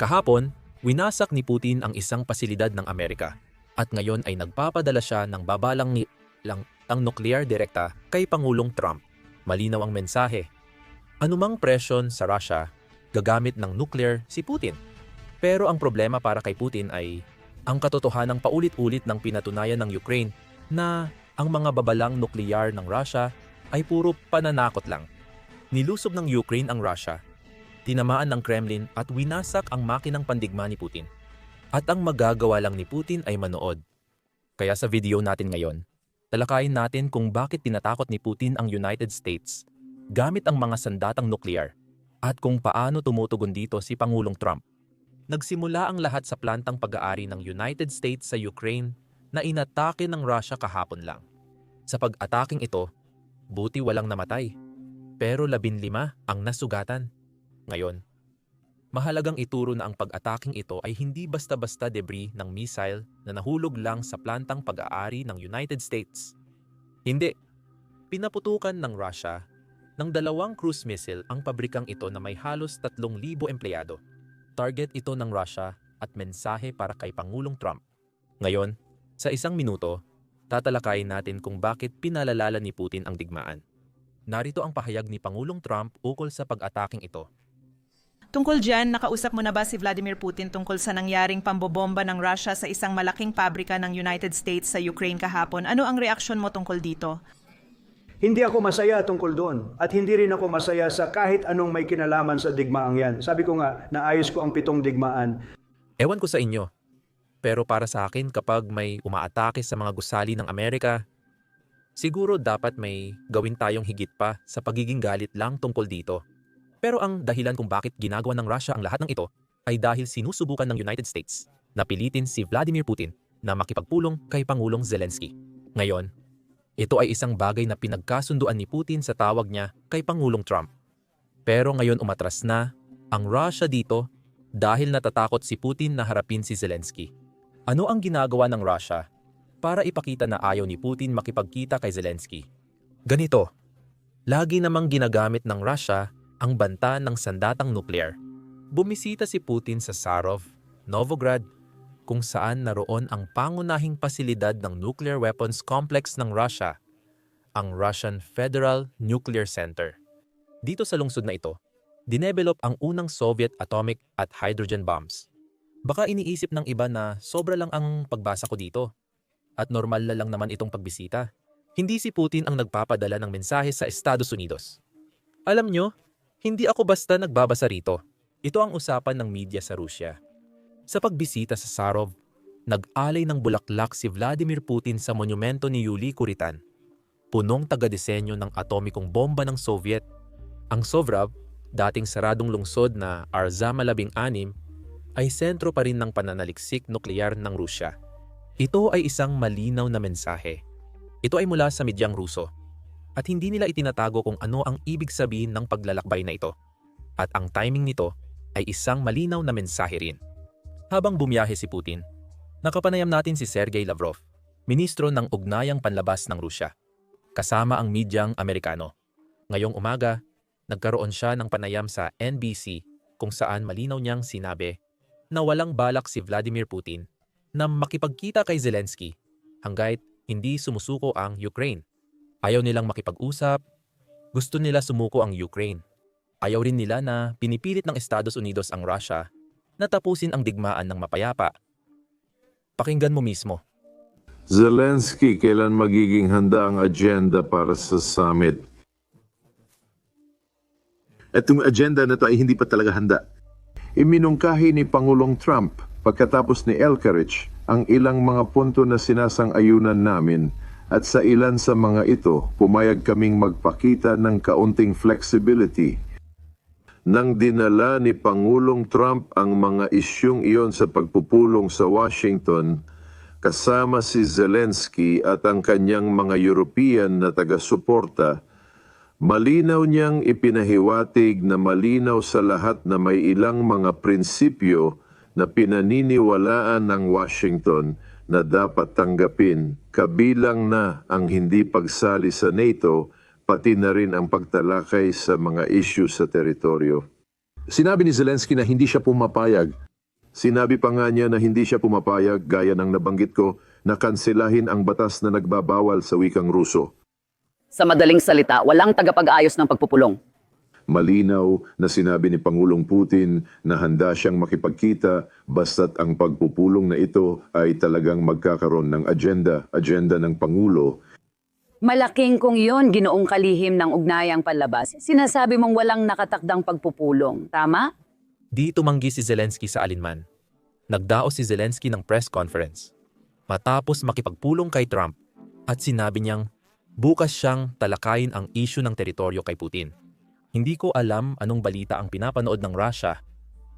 Kahapon, winasak ni Putin ang isang pasilidad ng Amerika at ngayon ay nagpapadala siya ng babalang lang ang nuclear direkta kay Pangulong Trump. Malinaw ang mensahe. Anumang presyon sa Russia, gagamit ng nuclear si Putin. Pero ang problema para kay Putin ay ang katotohanang paulit-ulit ng pinatunayan ng Ukraine na ang mga babalang nuclear ng Russia ay puro pananakot lang. Nilusob ng Ukraine ang Russia, tinamaan ng Kremlin at winasak ang makinang pandigma ni Putin. At ang magagawa lang ni Putin ay manood. Kaya sa video natin ngayon, talakayin natin kung bakit tinatakot ni Putin ang United States gamit ang mga sandatang nuklear at kung paano tumutugon dito si Pangulong Trump. Nagsimula ang lahat sa plantang pag-aari ng United States sa Ukraine na inatake ng Russia kahapon lang. Sa pag-ataking ito, buti walang namatay, pero labinlima ang nasugatan. Ngayon, mahalagang ituro na ang pag-ataking ito ay hindi basta-basta debris ng missile na nahulog lang sa plantang pag-aari ng United States. Hindi. Pinaputukan ng Russia ng dalawang cruise missile ang pabrikang ito na may halos 3,000 empleyado. Target ito ng Russia at mensahe para kay Pangulong Trump. Ngayon, sa isang minuto, tatalakayin natin kung bakit pinalalala ni Putin ang digmaan. Narito ang pahayag ni Pangulong Trump ukol sa pag-ataking ito. Tungkol dyan, nakausap mo na ba si Vladimir Putin tungkol sa nangyaring pambobomba ng Russia sa isang malaking pabrika ng United States sa Ukraine kahapon? Ano ang reaksyon mo tungkol dito? Hindi ako masaya tungkol doon at hindi rin ako masaya sa kahit anong may kinalaman sa digmaang yan. Sabi ko nga, naayos ko ang pitong digmaan. Ewan ko sa inyo, pero para sa akin kapag may umaatake sa mga gusali ng Amerika, siguro dapat may gawin tayong higit pa sa pagiging galit lang tungkol dito. Pero ang dahilan kung bakit ginagawa ng Russia ang lahat ng ito ay dahil sinusubukan ng United States na pilitin si Vladimir Putin na makipagpulong kay Pangulong Zelensky. Ngayon, ito ay isang bagay na pinagkasunduan ni Putin sa tawag niya kay Pangulong Trump. Pero ngayon umatras na ang Russia dito dahil natatakot si Putin na harapin si Zelensky. Ano ang ginagawa ng Russia para ipakita na ayaw ni Putin makipagkita kay Zelensky? Ganito, lagi namang ginagamit ng Russia ang banta ng sandatang nuklear. Bumisita si Putin sa Sarov, Novograd, kung saan naroon ang pangunahing pasilidad ng nuclear weapons complex ng Russia, ang Russian Federal Nuclear Center. Dito sa lungsod na ito, dinevelop ang unang Soviet atomic at hydrogen bombs. Baka iniisip ng iba na sobra lang ang pagbasa ko dito at normal na lang naman itong pagbisita. Hindi si Putin ang nagpapadala ng mensahe sa Estados Unidos. Alam nyo, hindi ako basta nagbabasa rito. Ito ang usapan ng media sa Rusya. Sa pagbisita sa Sarov, nag-alay ng bulaklak si Vladimir Putin sa monumento ni Yuli Kuritan, punong taga-disenyo ng atomikong bomba ng Soviet. Ang Sovrab, dating saradong lungsod na Arzama 16, ay sentro pa rin ng pananaliksik nuklear ng Rusya. Ito ay isang malinaw na mensahe. Ito ay mula sa medyang Ruso at hindi nila itinatago kung ano ang ibig sabihin ng paglalakbay na ito. At ang timing nito ay isang malinaw na mensahe rin. Habang bumiyahe si Putin, nakapanayam natin si Sergey Lavrov, ministro ng Ugnayang Panlabas ng Rusya, kasama ang medyang Amerikano. Ngayong umaga, nagkaroon siya ng panayam sa NBC kung saan malinaw niyang sinabi na walang balak si Vladimir Putin na makipagkita kay Zelensky hanggat hindi sumusuko ang Ukraine. Ayaw nilang makipag-usap, gusto nila sumuko ang Ukraine. Ayaw rin nila na pinipilit ng Estados Unidos ang Russia na tapusin ang digmaan ng mapayapa. Pakinggan mo mismo. Zelensky, kailan magiging handa ang agenda para sa summit? Itong agenda na to ay hindi pa talaga handa. Iminungkahi ni Pangulong Trump pagkatapos ni Elkarich ang ilang mga punto na sinasang-ayunan namin at sa ilan sa mga ito pumayag kaming magpakita ng kaunting flexibility. Nang dinala ni Pangulong Trump ang mga isyong iyon sa pagpupulong sa Washington, kasama si Zelensky at ang kanyang mga European na taga-suporta, Malinaw niyang ipinahiwatig na malinaw sa lahat na may ilang mga prinsipyo na pinaniniwalaan ng Washington na dapat tanggapin, kabilang na ang hindi pagsali sa NATO, pati na rin ang pagtalakay sa mga issue sa teritoryo. Sinabi ni Zelensky na hindi siya pumapayag Sinabi pa nga niya na hindi siya pumapayag gaya ng nabanggit ko na kanselahin ang batas na nagbabawal sa wikang Ruso. Sa madaling salita, walang tagapag-ayos ng pagpupulong. Malinaw na sinabi ni Pangulong Putin na handa siyang makipagkita basta't ang pagpupulong na ito ay talagang magkakaroon ng agenda, agenda ng Pangulo Malaking kung yon ginoong kalihim ng ugnayang panlabas. Sinasabi mong walang nakatakdang pagpupulong. Tama? Di tumanggi si Zelensky sa alinman. Nagdaos si Zelensky ng press conference. Matapos makipagpulong kay Trump at sinabi niyang bukas siyang talakayin ang issue ng teritoryo kay Putin. Hindi ko alam anong balita ang pinapanood ng Russia,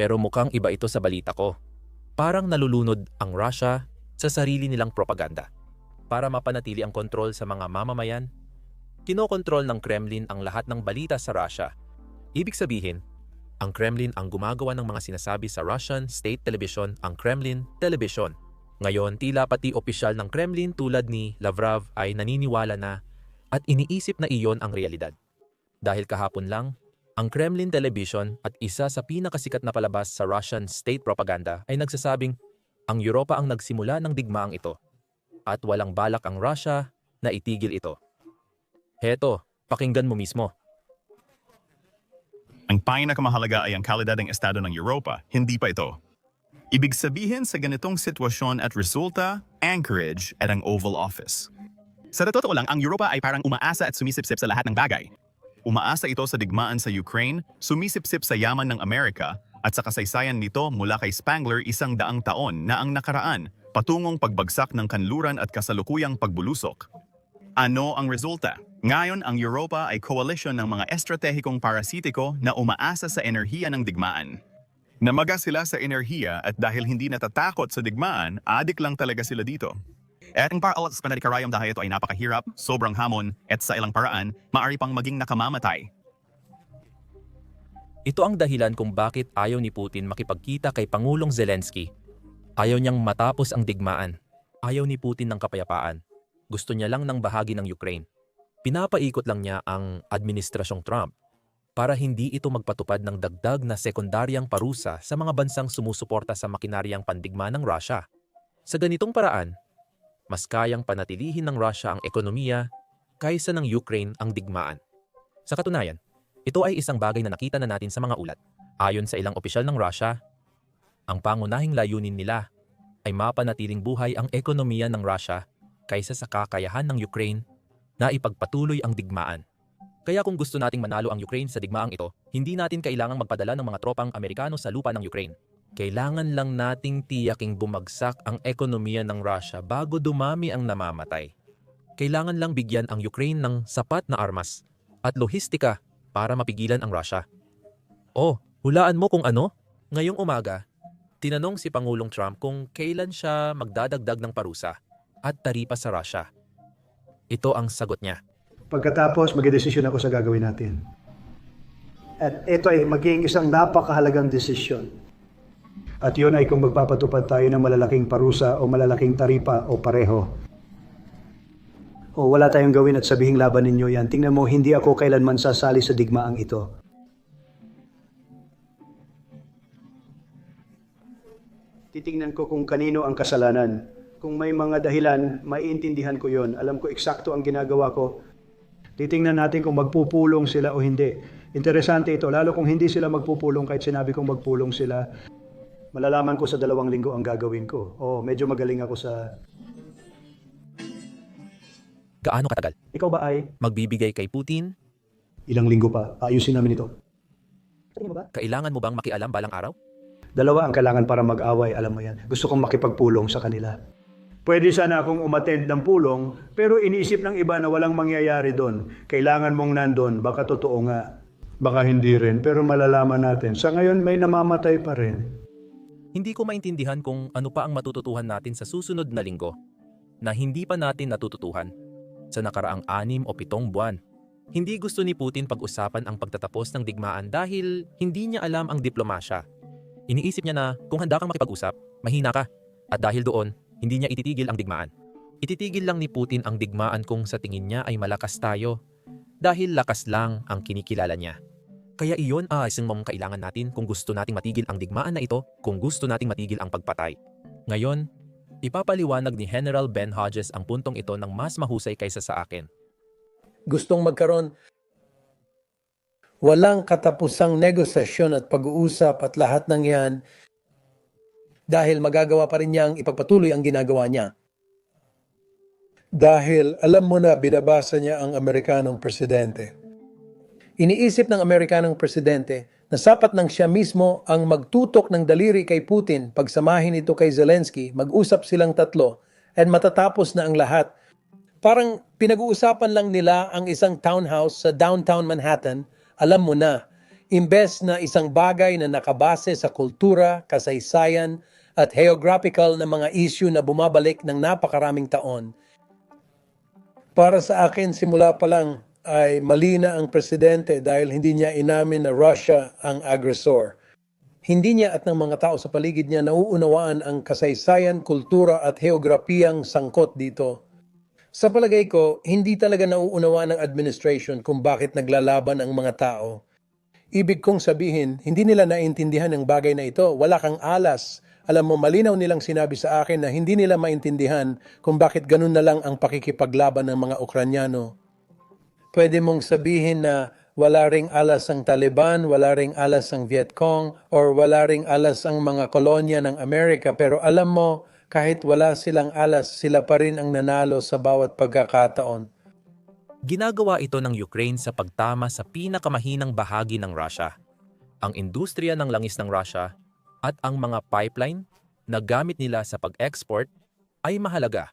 pero mukhang iba ito sa balita ko. Parang nalulunod ang Russia sa sarili nilang propaganda. Para mapanatili ang kontrol sa mga mamamayan, kinokontrol ng Kremlin ang lahat ng balita sa Russia. Ibig sabihin, ang Kremlin ang gumagawa ng mga sinasabi sa Russian state television ang Kremlin Television. Ngayon, tila pati opisyal ng Kremlin tulad ni Lavrov ay naniniwala na at iniisip na iyon ang realidad. Dahil kahapon lang, ang Kremlin Television at isa sa pinakasikat na palabas sa Russian state propaganda ay nagsasabing ang Europa ang nagsimula ng digmaang ito at walang balak ang Russia na itigil ito. Heto, pakinggan mo mismo. Ang pinakamahalaga ay ang kalidad ng estado ng Europa, hindi pa ito. Ibig sabihin sa ganitong sitwasyon at resulta, Anchorage at ang Oval Office. Sa totoo lang, ang Europa ay parang umaasa at sumisipsip sa lahat ng bagay. Umaasa ito sa digmaan sa Ukraine, sumisipsip sa yaman ng Amerika, at sa kasaysayan nito mula kay Spangler isang daang taon na ang nakaraan, patungong pagbagsak ng kanluran at kasalukuyang pagbulusok. Ano ang resulta? Ngayon, ang Europa ay coalition ng mga estratehikong parasitiko na umaasa sa enerhiya ng digmaan. Namaga sila sa enerhiya at dahil hindi natatakot sa digmaan, adik lang talaga sila dito. At ang para sa panadikarayam dahil ito ay napakahirap, sobrang hamon, at sa ilang paraan, maari pang maging nakamamatay. Ito ang dahilan kung bakit ayaw ni Putin makipagkita kay Pangulong Zelensky. Ayaw niyang matapos ang digmaan. Ayaw ni Putin ng kapayapaan. Gusto niya lang ng bahagi ng Ukraine. Pinapaikot lang niya ang administrasyong Trump para hindi ito magpatupad ng dagdag na sekundaryang parusa sa mga bansang sumusuporta sa makinaryang pandigma ng Russia. Sa ganitong paraan, mas kayang panatilihin ng Russia ang ekonomiya kaysa ng Ukraine ang digmaan. Sa katunayan, ito ay isang bagay na nakita na natin sa mga ulat. Ayon sa ilang opisyal ng Russia, ang pangunahing layunin nila ay mapanatiling buhay ang ekonomiya ng Russia kaysa sa kakayahan ng Ukraine na ipagpatuloy ang digmaan. Kaya kung gusto nating manalo ang Ukraine sa digmaang ito, hindi natin kailangang magpadala ng mga tropang Amerikano sa lupa ng Ukraine. Kailangan lang nating tiyaking bumagsak ang ekonomiya ng Russia bago dumami ang namamatay. Kailangan lang bigyan ang Ukraine ng sapat na armas at lohistika para mapigilan ang Russia. Oh, hulaan mo kung ano? Ngayong umaga, tinanong si Pangulong Trump kung kailan siya magdadagdag ng parusa at taripa sa Russia. Ito ang sagot niya. Pagkatapos, magdesisyon ako sa gagawin natin. At ito ay maging isang napakahalagang desisyon. At yun ay kung magpapatupad tayo ng malalaking parusa o malalaking taripa o pareho. O wala tayong gawin at sabihing laban ninyo yan. Tingnan mo, hindi ako kailanman sasali sa digmaang ito. Titingnan ko kung kanino ang kasalanan. Kung may mga dahilan, maiintindihan ko yon. Alam ko eksakto ang ginagawa ko. Titingnan natin kung magpupulong sila o hindi. Interesante ito, lalo kung hindi sila magpupulong kahit sinabi kong magpulong sila, malalaman ko sa dalawang linggo ang gagawin ko. Oh, medyo magaling ako sa... Gaano katagal? Ikaw ba ay Magbibigay kay Putin? ilang linggo pa? Ayusin namin ito. Tingin mo ba? Kailangan mo bang makialam balang araw? Dalawa ang kailangan para mag-away, alam mo yan. Gusto kong makipagpulong sa kanila. Pwede sana akong umattend ng pulong, pero iniisip ng iba na walang mangyayari doon. Kailangan mong nandun, baka totoo nga. Baka hindi rin, pero malalaman natin. Sa ngayon, may namamatay pa rin. Hindi ko maintindihan kung ano pa ang matututuhan natin sa susunod na linggo na hindi pa natin natututuhan sa nakaraang anim o pitong buwan. Hindi gusto ni Putin pag-usapan ang pagtatapos ng digmaan dahil hindi niya alam ang diplomasya. Iniisip niya na kung handa kang makipag-usap, mahina ka. At dahil doon, hindi niya ititigil ang digmaan. Ititigil lang ni Putin ang digmaan kung sa tingin niya ay malakas tayo dahil lakas lang ang kinikilala niya. Kaya iyon ay isang mong kailangan natin kung gusto nating matigil ang digmaan na ito, kung gusto nating matigil ang pagpatay. Ngayon, ipapaliwanag ni General Ben Hodges ang puntong ito ng mas mahusay kaysa sa akin. gustong magkaroon walang katapusang negosasyon at pag-uusap at lahat ng yan dahil magagawa pa rin niyang ipagpatuloy ang ginagawa niya. Dahil alam mo na binabasa niya ang Amerikanong presidente. Iniisip ng Amerikanong presidente na sapat nang siya mismo ang magtutok ng daliri kay Putin pagsamahin ito kay Zelensky, mag-usap silang tatlo, at matatapos na ang lahat parang pinag-uusapan lang nila ang isang townhouse sa downtown Manhattan, alam mo na, imbes na isang bagay na nakabase sa kultura, kasaysayan, at geographical na mga issue na bumabalik ng napakaraming taon. Para sa akin, simula pa lang ay mali na ang presidente dahil hindi niya inamin na Russia ang agresor. Hindi niya at ng mga tao sa paligid niya nauunawaan ang kasaysayan, kultura at geograpiyang sangkot dito. Sa palagay ko, hindi talaga nauunawa ng administration kung bakit naglalaban ang mga tao. Ibig kong sabihin, hindi nila naintindihan ang bagay na ito. Wala kang alas. Alam mo, malinaw nilang sinabi sa akin na hindi nila maintindihan kung bakit ganun na lang ang pakikipaglaban ng mga Ukranyano. Pwede mong sabihin na wala ring alas ang Taliban, wala ring alas ang Vietcong, or wala ring alas ang mga kolonya ng Amerika. Pero alam mo, kahit wala silang alas, sila pa rin ang nanalo sa bawat pagkakataon. Ginagawa ito ng Ukraine sa pagtama sa pinakamahinang bahagi ng Russia, ang industriya ng langis ng Russia at ang mga pipeline na gamit nila sa pag-export ay mahalaga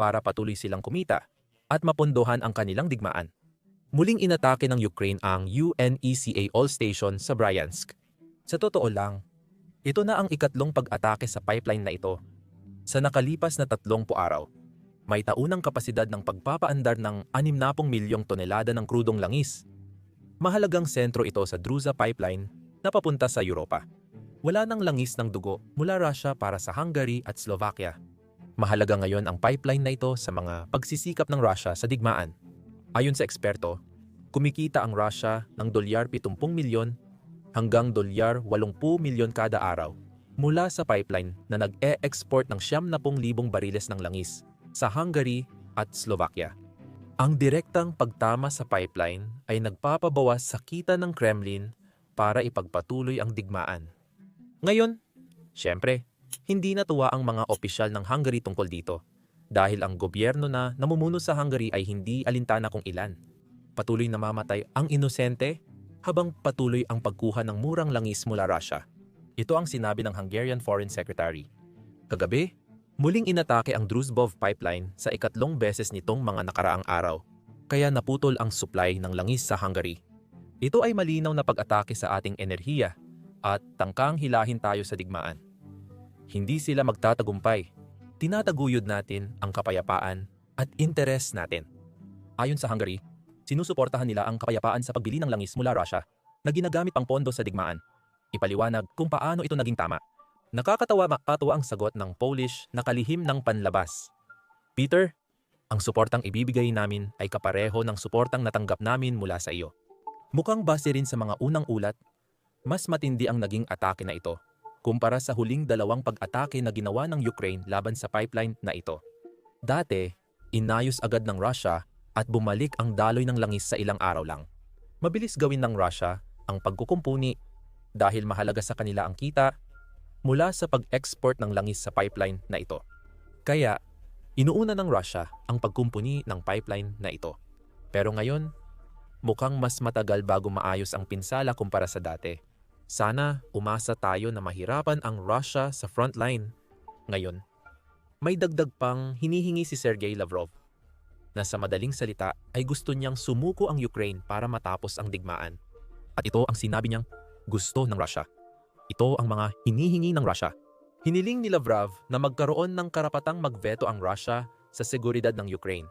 para patuloy silang kumita at mapundohan ang kanilang digmaan. Muling inatake ng Ukraine ang UNECA All Station sa Bryansk. Sa totoo lang, ito na ang ikatlong pag-atake sa pipeline na ito sa nakalipas na tatlong araw may taunang kapasidad ng pagpapaandar ng 60 milyong tonelada ng krudong langis. Mahalagang sentro ito sa Druza Pipeline na papunta sa Europa. Wala nang langis ng dugo mula Russia para sa Hungary at Slovakia. Mahalaga ngayon ang pipeline na ito sa mga pagsisikap ng Russia sa digmaan. Ayon sa eksperto, kumikita ang Russia ng dolyar 70 milyon hanggang dolyar 80 milyon kada araw mula sa pipeline na nag-e-export ng 70,000 bariles ng langis sa Hungary at Slovakia. Ang direktang pagtama sa pipeline ay nagpapabawas sa kita ng Kremlin para ipagpatuloy ang digmaan. Ngayon, syempre, hindi natuwa ang mga opisyal ng Hungary tungkol dito dahil ang gobyerno na namumuno sa Hungary ay hindi alintana kung ilan. Patuloy namamatay ang inosente habang patuloy ang pagkuha ng murang langis mula Russia. Ito ang sinabi ng Hungarian Foreign Secretary. Kagabi, Muling inatake ang Druzhbov pipeline sa ikatlong beses nitong mga nakaraang araw, kaya naputol ang supply ng langis sa Hungary. Ito ay malinaw na pag-atake sa ating enerhiya at tangkang hilahin tayo sa digmaan. Hindi sila magtatagumpay. Tinataguyod natin ang kapayapaan at interes natin. Ayon sa Hungary, sinusuportahan nila ang kapayapaan sa pagbili ng langis mula Russia na ginagamit pang pondo sa digmaan. Ipaliwanag kung paano ito naging tama. Nakakatawa makatawa ang sagot ng Polish na kalihim ng panlabas. Peter, ang suportang ibibigay namin ay kapareho ng suportang natanggap namin mula sa iyo. Mukhang base rin sa mga unang ulat, mas matindi ang naging atake na ito kumpara sa huling dalawang pag-atake na ginawa ng Ukraine laban sa pipeline na ito. Dati, inayos agad ng Russia at bumalik ang daloy ng langis sa ilang araw lang. Mabilis gawin ng Russia ang pagkukumpuni dahil mahalaga sa kanila ang kita mula sa pag-export ng langis sa pipeline na ito. Kaya, inuuna ng Russia ang pagkumpuni ng pipeline na ito. Pero ngayon, mukhang mas matagal bago maayos ang pinsala kumpara sa dati. Sana umasa tayo na mahirapan ang Russia sa frontline. Ngayon, may dagdag pang hinihingi si Sergei Lavrov na sa madaling salita ay gusto niyang sumuko ang Ukraine para matapos ang digmaan. At ito ang sinabi niyang gusto ng Russia. Ito ang mga hinihingi ng Russia. Hiniling ni Lavrov na magkaroon ng karapatang magveto ang Russia sa seguridad ng Ukraine.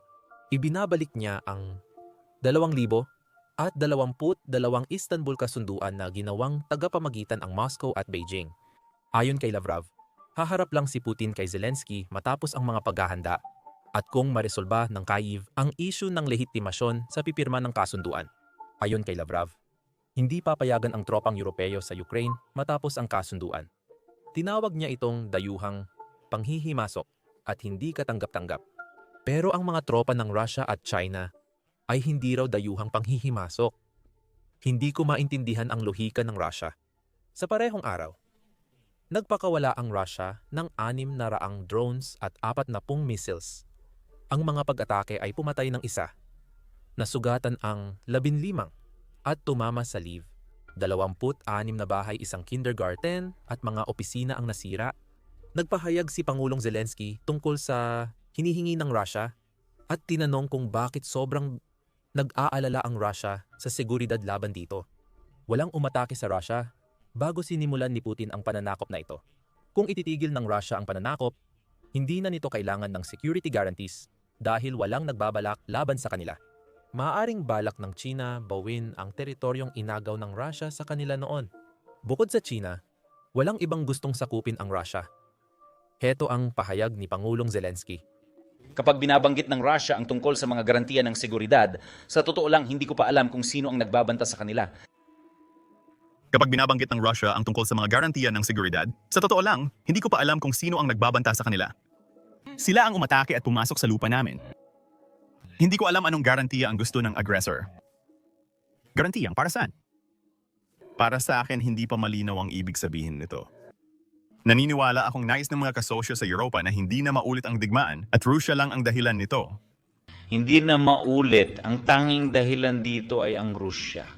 Ibinabalik niya ang 2,000 at 22 Istanbul kasunduan na ginawang tagapamagitan ang Moscow at Beijing. Ayon kay Lavrov, haharap lang si Putin kay Zelensky matapos ang mga paghahanda at kung maresolba ng Kyiv ang issue ng lehitimasyon sa pipirma ng kasunduan. Ayon kay Lavrov, Hindi papayagan ang tropang Europeo sa Ukraine matapos ang kasunduan. Tinawag niya itong dayuhang panghihimasok at hindi katanggap-tanggap. Pero ang mga tropa ng Russia at China ay hindi raw dayuhang panghihimasok. Hindi ko maintindihan ang lohika ng Russia. Sa parehong araw, nagpakawala ang Russia ng anim na raang drones at apat na pung missiles. Ang mga pag-atake ay pumatay ng isa. Nasugatan ang labinlimang at tumama sa Lviv. 26 na bahay isang kindergarten at mga opisina ang nasira. Nagpahayag si Pangulong Zelensky tungkol sa hinihingi ng Russia at tinanong kung bakit sobrang nag-aalala ang Russia sa seguridad laban dito. Walang umatake sa Russia bago sinimulan ni Putin ang pananakop na ito. Kung ititigil ng Russia ang pananakop, hindi na nito kailangan ng security guarantees dahil walang nagbabalak laban sa kanila. Maaaring balak ng China bawin ang teritoryong inagaw ng Russia sa kanila noon. Bukod sa China, walang ibang gustong sakupin ang Russia. Heto ang pahayag ni Pangulong Zelensky. Kapag binabanggit ng Russia ang tungkol sa mga garantiya ng seguridad, sa totoo lang hindi ko pa alam kung sino ang nagbabanta sa kanila. Kapag binabanggit ng Russia ang tungkol sa mga garantiya ng seguridad, sa totoo lang, hindi ko pa alam kung sino ang nagbabanta sa kanila. Sila ang umatake at pumasok sa lupa namin. Hindi ko alam anong garantiya ang gusto ng aggressor. Garantiyang para saan? Para sa akin, hindi pa malinaw ang ibig sabihin nito. Naniniwala akong nais ng mga kasosyo sa Europa na hindi na maulit ang digmaan at Russia lang ang dahilan nito. Hindi na maulit, ang tanging dahilan dito ay ang Rusya.